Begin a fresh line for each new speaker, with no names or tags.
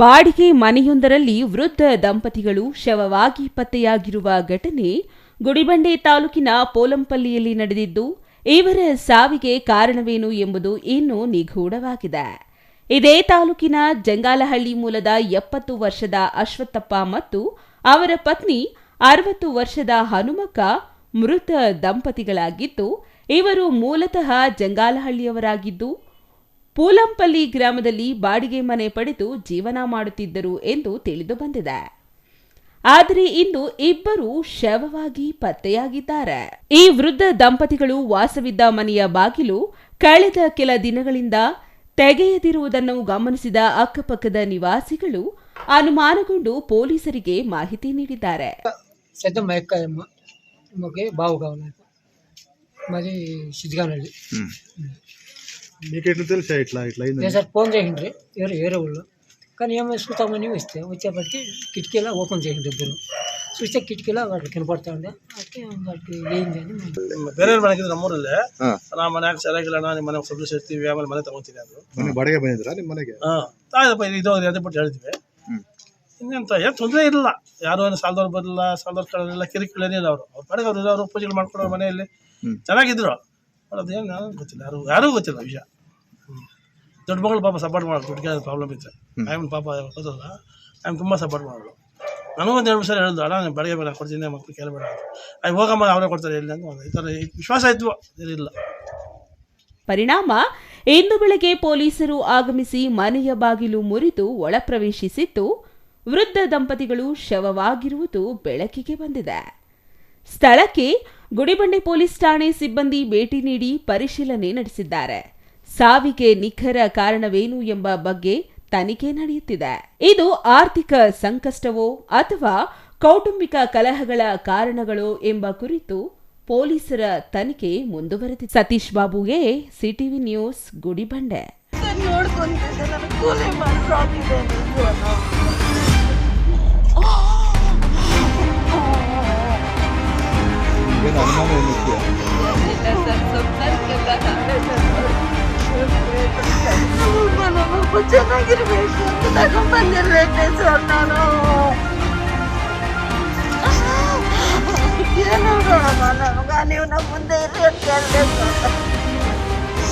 ಬಾಡಿಗೆ ಮನೆಯೊಂದರಲ್ಲಿ ವೃದ್ಧ ದಂಪತಿಗಳು ಶವವಾಗಿ ಪತ್ತೆಯಾಗಿರುವ ಘಟನೆ ಗುಡಿಬಂಡೆ ತಾಲೂಕಿನ ಪೋಲಂಪಲ್ಲಿಯಲ್ಲಿ ನಡೆದಿದ್ದು, ಇವರ ಸಾವಿಗೆ ಕಾರಣವೇನು ಎಂಬುದು ಇನ್ನೂ ನಿಗೂಢವಾಗಿದೆ. ಇದೇ ತಾಲೂಕಿನ ಜಂಗಾಲಹಳ್ಳಿ ಮೂಲದ ಎಪ್ಪತ್ತು ವರ್ಷದ ಅಶ್ವತ್ಥಪ್ಪ ಮತ್ತು ಅವರ ಪತ್ನಿ, ಅರವತ್ತು ವರ್ಷದ ಹನುಮಕ್ಕ ಮೃತ ದಂಪತಿಗಳಾಗಿದ್ದು, ಇವರು ಮೂಲತಃ ಜಂಗಾಲಹಳ್ಳಿಯವರಾಗಿದ್ದು ಪೂಲಂಪಲ್ಲಿ ಗ್ರಾಮದಲ್ಲಿ ಬಾಡಿಗೆ ಮನೆ ಪಡೆದು ಜೀವನ ಮಾಡುತ್ತಿದ್ದರು ಎಂದು ತಿಳಿದು ಬಂದಿದೆ. ಆದರೆ ಇಂದು ಇಬ್ಬರು ಶವವಾಗಿ ಪತ್ತೆಯಾಗಿದ್ದಾರೆ. ಈ ವೃದ್ಧ ದಂಪತಿಗಳು ವಾಸವಿದ್ದ ಮನೆಯ ಬಾಗಿಲು ಕಳೆದ ಕೆಲ ದಿನಗಳಿಂದ ತೆಗೆಯದಿರುವುದನ್ನು ಗಮನಿಸಿದ ಅಕ್ಕಪಕ್ಕದ ನಿವಾಸಿಗಳು ಅನುಮಾನಗೊಂಡು ಪೊಲೀಸರಿಗೆ ಮಾಹಿತಿ
ನೀಡಿದ್ದಾರೆ. మా యొక్క అమ్మ అమ్మకి బావు కావాలి నాకు మాది సిద్ధిగానల్లి
మీకెట్లా తెలుసా ఇట్లా ఇట్లా అయిందని
నేను సార్ ఫోన్ చేసిండ్రి ఎవరు వేరే వాళ్ళు కానీ ఏమో చూస్తామని వస్తే వచ్చేప్పటికి కిటికీలా ఓపెన్ చేసిండ్రి ఇద్దరు చూస్తే కిటికీలా వాటికి కనపడతా ఉండే అయితే వాటికి ఏంది అని మేము
ಬೇರೆ ಮನೆಗೆ ನಮ್ಮೂರಲ್ಲಿ
ಹಾ.
ನಾ ಮನ್ಯಾಗ ಸರಿಯಾಗಿಲ್ಲ ನಿಮ್ಮ ಮನೆ ಸ್ವಲ್ಪ ಸೇರ್ತೀವಿ ಆಮೇಲೆ ಮನೆ ತಗೊಂತೀನಿ ಅದು
ಮನೆ ಬಾಡಿಗೆ ಬಂದಿದ್ರಾ ನಿಮ್ಮ ಮನೆಗೆ
ಹಾ ತಾಯಪ್ಪ ಇದು ಅದೇ ಬಿಟ್ಟು ಹೇಳ್ತೀವಿ
ಹ್ಮ್.
ಇನ್ನೆಂತ ಏನು ತೊಂದರೆ ಇರಲಿಲ್ಲ ಯಾರು ಏನು ಸಾಲದವ್ರು ಬರಲಿಲ್ಲ ಸಾಲದವ್ರು ಕಳೆದಿಲ್ಲ ಕಿರಿಕಿರಿ ಏನಿಲ್ಲ ಅವರು ಅವ್ರ ಪಡೆಗೆ ಅವ್ರು ಅವರು ಪೂಜೆಗಳು ಮಾಡ್ಕೊಡೋರು ಮನೆಯಲ್ಲಿ
ಹ್ಮ್.
ಚೆನ್ನಾಗಿದ್ರು ಅದೇನು ನನಗೆ ಗೊತ್ತಿಲ್ಲ ಯಾರು ಯಾರಿಗೂ ಗೊತ್ತಿಲ್ಲ ವಿಷಯ ಹ್ಮ್. ದೊಡ್ಡ ಮಗಳು ಪಾಪ ಸಪೋರ್ಟ್ ಮಾಡೋದು ದುಡ್ಡಿಗೆ ಪ್ರಾಬ್ಲಮ್ ಇತ್ತು. ಆಮೇಲೆ ಪಾಪ ಓದಲ್ಲ ಆಮೇಲೆ ತುಂಬ ಸಪೋರ್ಟ್ ಮಾಡೋದು ನನಗೊಂದು ಒಂದು ಎರಡು ಸಲ ಹೇಳಿದ್ದು ಅಣ್ಣ ನಾನು ಬೆಳಗ್ಗೆ ಬೇಡ ಕೊಡ್ತೀನಿ ಮಕ್ಳು ಕೇಳಬೇಡ ಅಂತ. ಅಲ್ಲಿ ಹೋಗಮ್ಮ ಅವರೇ ಕೊಡ್ತಾರೆ ಇಲ್ಲ ಅಂತ. ಈ ಥರ ವಿಶ್ವಾಸ ಇದ್ವು ಇರಲಿಲ್ಲ.
ಪರಿಣಾಮ ಇಂದು ಬೆಳಗ್ಗೆ ಪೊಲೀಸರು ಆಗಮಿಸಿ ಮನೆಯ ಬಾಗಿಲು ಮುರಿದು ಒಳಪ್ರವೇಶಿಸಿದ್ದು ವೃದ್ಧ ದಂಪತಿಗಳು ಶವವಾಗಿರುವುದು ಬೆಳಕಿಗೆ ಬಂದಿದೆ. ಸ್ಥಳಕ್ಕೆ ಗುಡಿಬಂಡೆ ಪೊಲೀಸ್ ಠಾಣೆ ಸಿಬ್ಬಂದಿ ಭೇಟಿ ನೀಡಿ ಪರಿಶೀಲನೆ ನಡೆಸಿದ್ದಾರೆ. ಸಾವಿಗೆ ನಿಖರ ಕಾರಣವೇನು ಎಂಬ ಬಗ್ಗೆ ತನಿಖೆ ನಡೆಯುತ್ತಿದೆ. ಇದು ಆರ್ಥಿಕ ಸಂಕಷ್ಟವೋ ಅಥವಾ ಕೌಟುಂಬಿಕ ಕಲಹಗಳ ಕಾರಣಗಳೋ ಎಂಬ ಕುರಿತು ಪೊಲೀಸರ ತನಿಖೆ ಮುಂದುವರೆದಿದೆ. ಸತೀಶ್ ಬಾಬುಗೆ ಸಿಟಿವಿ ನ್ಯೂಸ್ ಗುಡಿಬಂಡೆ.
ಏನು ಅನುಮಾನ ಏನಿದೆಯಾ
ಮಗು ಚೆನ್ನಾಗಿರ್ಬೇಕು ಅಂತ ತಗೊಂಡ್ಬಂದಿರ್ಬೇಕೆ ಸರ್ ನಾನು ಏನು ನೋಡಮ್ಮ ನನಗ ನೀವು ನಮ್ಮ ಮುಂದೆ ಇರ್ರಿ ಅಂತ ಹೇಳ್ಬೇಕು